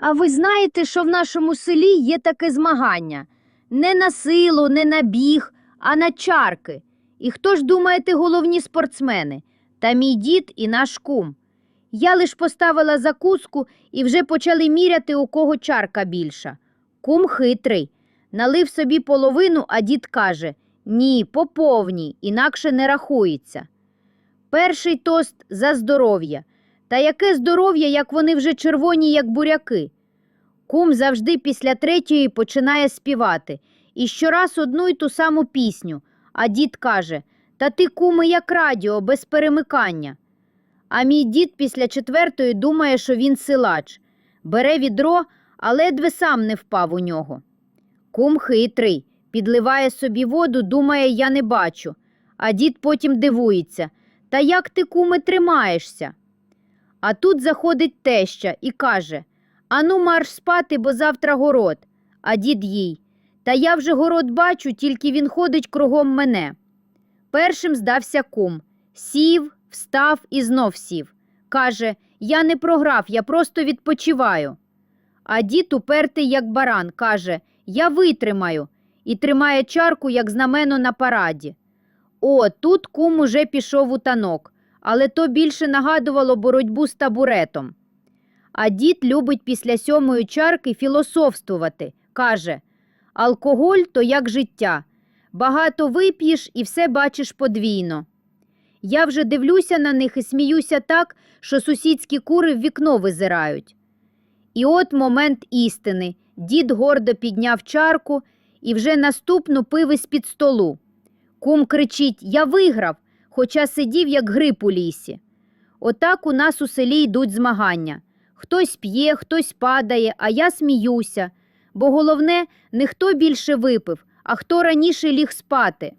А ви знаєте, що в нашому селі є таке змагання? Не на силу, не на біг, а на чарки. І хто ж думаєте головні спортсмени? Та мій дід і наш кум. Я лиш поставила закуску і вже почали міряти, у кого чарка більша. Кум хитрий. Налив собі половину, а дід каже: Ні, по повній, інакше не рахується. Перший тост за здоров'я. Та яке здоров'я, як вони вже червоні, як буряки. Кум завжди після третьої починає співати. І щораз одну й ту саму пісню. А дід каже: Та ти, куми, як радіо, без перемикання. А мій дід після четвертої думає, що він силач. Бере відро, а ледве сам не впав у нього. Кум хитрий, підливає собі воду, думає, я не бачу. А дід потім дивується. Та як ти, куме, тримаєшся? А тут заходить теща і каже Ану, марш спати, бо завтра город. А дід їй. Та я вже город бачу, тільки він ходить кругом мене. Першим здався кум. Сів, встав і знов сів. Каже Я не програв, я просто відпочиваю. А дід упертий, як баран, каже Я витримаю і тримає чарку, як знамено на параді. О, тут кум уже пішов у танок, але то більше нагадувало боротьбу з табуретом. А дід любить після сьомої чарки філософствувати. Каже Алкоголь то як життя. Багато вип'єш і все бачиш подвійно. Я вже дивлюся на них і сміюся так, що сусідські кури в вікно визирають. І от момент істини. Дід гордо підняв чарку і вже наступну пив із-під столу. Кум кричить Я виграв, хоча сидів, як гриб у лісі. Отак у нас у селі йдуть змагання. Хтось п'є, хтось падає, а я сміюся. Бо головне, не хто більше випив, а хто раніше ліг спати.